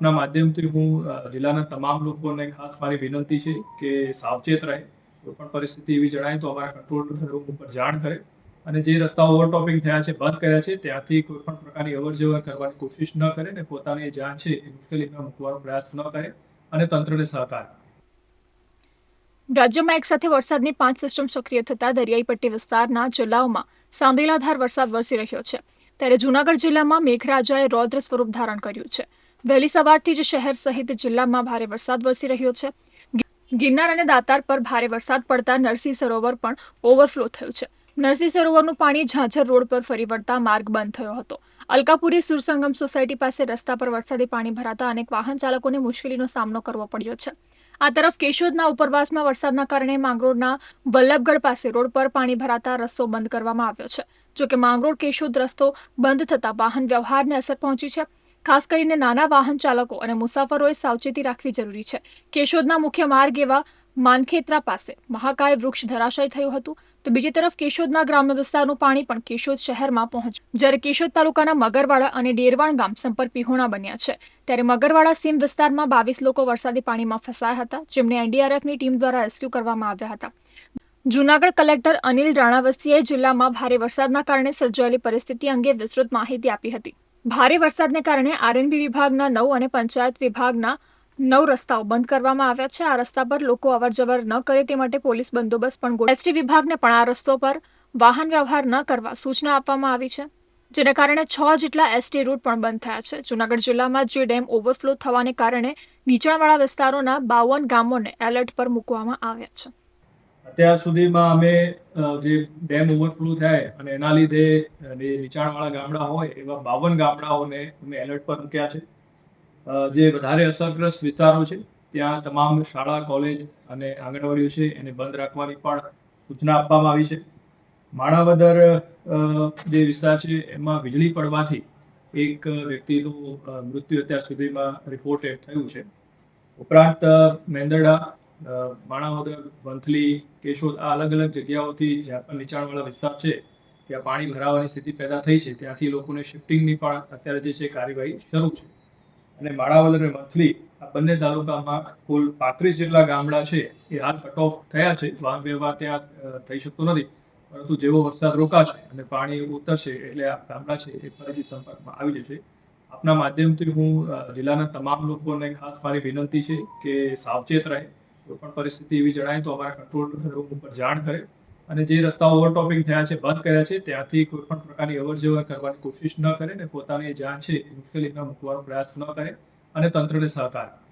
આપના માધ્યમથી હું જિલ્લાના તમામ લોકોને ખાસ મારી વિનંતી છે કે સાવચેત રહે. કોઈ પણ પરિસ્થિતિ એવી જણાય તો અમારા કંટ્રોલ રૂમ ઉપર જાણ કરે. અને જે રસ્તાઓ ઓવરટોપિંગ થયા છે, બંધ કર્યા છે, ત્યાંથી કોઈ પણ પ્રકારની અવર જવર કરવાની કોશિશ ન કરે ને પોતાની જાન છે એ મુશ્કેલીમાં મૂકવાનો પ્રયાસ ન કરે અને તંત્રને સહકાર. રાજ્યમાં એક સાથે વરસાદની પાંચ સિસ્ટમ સક્રિય થતા દરિયાઈ પટ્ટી વિસ્તારના જિલ્લાઓમાં સાંભેલાધાર વરસાદ વરસી રહ્યો છે. ત્યારે જૂનાગઢ જિલ્લામાં મેઘરાજાએ રૌદ્ર સ્વરૂપ ધારણ કર્યું છે. વહેલી સવારથી જ શહેર સહિત જિલ્લામાં ભારે વરસાદ વરસી રહ્યો છે. ગિરનાર અને દાતાર પર ભારે વરસાદ પડતા નરસિંહ સરોવર પણ ઓવરફ્લો થયું છે. નરસિંહ સરોવરનું પાણી ઝાંઝર રોડ પર ફરી વળતા માર્ગ બંધ થયો હતો. અલકાપુરી સુરસંગમ સોસાયટી પાસે રસ્તા પર વરસાદી પાણી ભરાતા અનેક વાહન ચાલકોને મુશ્કેલીનો સામનો કરવો પડ્યો છે. આ તરફ કેશોદના ઉપરવાસમાં વરસાદના કારણે માંગરોળના વલ્લભગઢ પાસે રોડ પર પાણી ભરાતા રસ્તો બંધ કરવામાં આવ્યો છે. જોકે માંગરોળ કેશોદ રસ્તો બંધ થતા વાહન વ્યવહારને અસર પહોંચી છે. ખાસ કરીને નાના વાહન ચાલકો અને મુસાફરોએ સાવચેતી રાખવી જરૂરી છે. કેશોદના મુખ્ય માર્ગ એવા માનખેત્રા પાસે મહાકાય વૃક્ષ ધરાશય થયું હતું. તો બીજી તરફ કેશોદના ગ્રામ્ય વિસ્તારનું પાણી પણ કેશોદ શહેરમાં પહોંચ્યું. જ્યારે કેશોદ તાલુકાના મગરવાડા અને ડેરવાણ ગામ સંપર્ક વિહોણા બન્યા છે. ત્યારે મગરવાડા સીમ વિસ્તારમાં બાવીસ લોકો વરસાદી પાણીમાં ફસાયા હતા, જેમને એનડીઆરએફની ટીમ દ્વારા રેસ્ક્યુ કરવામાં આવ્યા હતા. જૂનાગઢ કલેક્ટર અનિલ રાણાવસીએ જિલ્લામાં ભારે વરસાદના કારણે સર્જાયેલી પરિસ્થિતિ અંગે વિસ્તૃત માહિતી આપી હતી. ભારે વરસાદને કારણે આરએનબી વિભાગના નવ અને પંચાયત વિભાગના નવ રસ્તાઓ બંધ કરવામાં આવ્યા છે. આ રસ્તા પર લોકો અવરજવર ન કરે તે માટે પોલીસ બંદોબસ્ત પણ ગોઠવ્યો એસટી વિભાગને પણ આ રસ્તો પર વાહન વ્યવહાર ન કરવા સૂચના આપવામાં આવી છે. જેને કારણે છ જેટલા એસટી રૂટ પણ બંધ થયા છે. જૂનાગઢ જિલ્લામાં જે ડેમ ઓવરફ્લો થવાને કારણે નીચાણવાળા વિસ્તારોના બાવન ગામોને એલર્ટ પર મૂકવામાં આવ્યા છે. અત્યાર સુધીમાં અમે જે ડેમ ઓવરફ્લો થાય અને એના લીધે જે નીચાણવાળા ગામડા હોય, એવા બાવન ગામડાઓને અમે એલર્ટ પર મૂક્યા છે. જે વધારે અસરગ્રસ્ત વિસ્તારો છે, ત્યાં તમામ શાળા, કોલેજ અને આંગણવાડીઓ છે, એને બંધ રાખવાની પણ સૂચના આપવામાં આવી છે. માણાવદર જે વિસ્તાર છે, એમાં વીજળી પડવાથી એક વ્યક્તિનું મૃત્યુ અત્યાર સુધીમાં રિપોર્ટેડ થયું છે. ઉપરાંત મેંદરડા માણાવદર વંથલી, કેશોદ આ અલગ અલગ જગ્યાઓથી જ્યાં પણ નીચાણવાળા વિસ્તાર છે, ત્યાં પાણી ભરાવાની સ્થિતિ પેદા થઈ છે, ત્યાંથી લોકોને શિફ્ટિંગની પણ અત્યારે જે છે કાર્યવાહી શરૂ છે. અને માણાવદર અને વંથલી આ બંને તાલુકામાં કુલ પાંત્રીસ જેટલા ગામડા છે, એ હાલ કટ ઓફ થયા છે. વાહન વ્યવહાર ત્યાં થઈ શકતો નથી. પરંતુ જેવો વરસાદ રોકાશે અને પાણી ઉતરશે એટલે આ ગામડા છે એ ફરીથી સંપર્કમાં આવી જશે. આપના માધ્યમથી હું જિલ્લાના તમામ લોકોને ખાસ મારી વિનંતી છે કે સાવચેત રહે. કોઈ પણ પરિસ્થિતિ એવી જણાય તો અમારા કંટ્રોલ રૂમ ઉપર જાણ કરે. અને જે રસ્તાઓ ઓવરટોપિંગ થયા છે, બંધ કર્યા છે, ત્યાંથી કોઈ પણ પ્રકારની અવર જવર કરવાની કોશિશ ન કરે ને પોતાની જાન છે મુશ્કેલી ન મૂકવાનો પ્રયાસ ન કરે અને તંત્રને સહકાર આપે.